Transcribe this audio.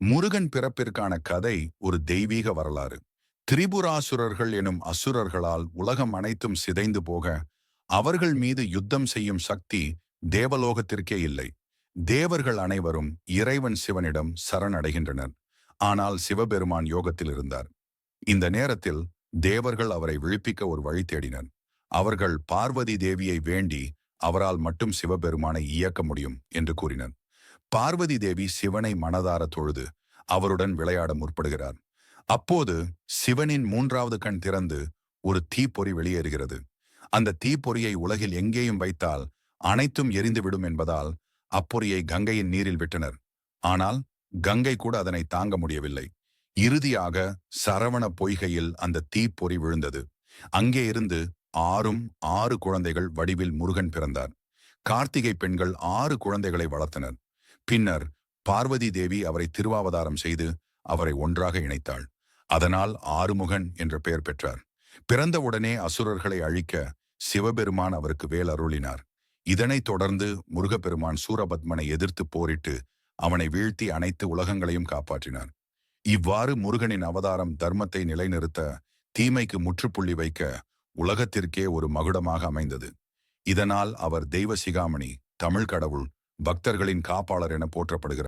முருகன் பிறப்பிற்கான கதை ஒரு தெய்வீக வரலாறு. திரிபுராசுரர்கள் எனும் அசுரர்களால் உலகம் அனைத்தும் சிதைந்து போக அவர்கள் மீது யுத்தம் செய்யும் சக்தி தேவலோகத்திற்கே இல்லை. தேவர்கள் அனைவரும் இறைவன் சிவனிடம் சரணடைகின்றனர். ஆனால் சிவபெருமான் யோகத்தில் இருந்தார். இந்த நேரத்தில் தேவர்கள் அவரை விழிப்பிக்க ஒரு வழி தேடினர். அவர்கள் பார்வதி தேவியை வேண்டி அவரால் மட்டும் சிவபெருமானை இயக்க முடியும் என்று கூறினர். பார்வதி தேவி சிவனை மனதார தொழுது அவருடன் விளையாட முற்படுகிறார். அப்போது சிவனின் மூன்றாவது கண் திறந்து ஒரு தீப்பொறி வெளியேறுகிறது. அந்த தீப்பொறியை உலகில் எங்கேயும் வைத்தால் அனைத்தும் எரிந்துவிடும் என்பதால் அப்பொறியை கங்கையின் நீரில் விட்டனர். ஆனால் கங்கை கூட அதனை தாங்க முடியவில்லை. இறுதியாக சரவண பொய்கையில் அந்த தீப்பொறி விழுந்தது. அங்கே இருந்து ஆறும் ஆறு குழந்தைகள் வடிவில் முருகன் பிறந்தார். கார்த்திகை பெண்கள் ஆறு குழந்தைகளை வளர்த்தனர். பின்னர் பார்வதி தேவி அவரை திருவாவதாரம் செய்து அவரை ஒன்றாக இணைத்தாள். அதனால் ஆறுமுகன் என்ற பெயர் பெற்றார். பிறந்தவுடனே அசுரர்களை அழிக்க சிவபெருமான் அவருக்கு வேல் அருளினார். இதனைத் தொடர்ந்து முருகப்பெருமான் சூரபத்மனை எதிர்த்து போரிட்டு அவனை வீழ்த்தி அனைத்து உலகங்களையும் காப்பாற்றினார். இவ்வாறு முருகனின் அவதாரம் தர்மத்தை நிலைநிறுத்த தீமைக்கு முற்றுப்புள்ளி வைக்க உலகத்திற்கே ஒரு மகுடமாக அமைந்தது. இதனால் அவர் தெய்வ சிகாமணி தமிழ் கடவுள் பக்தர்களின் காப்பாளர் என போற்றப்படுகிறார்.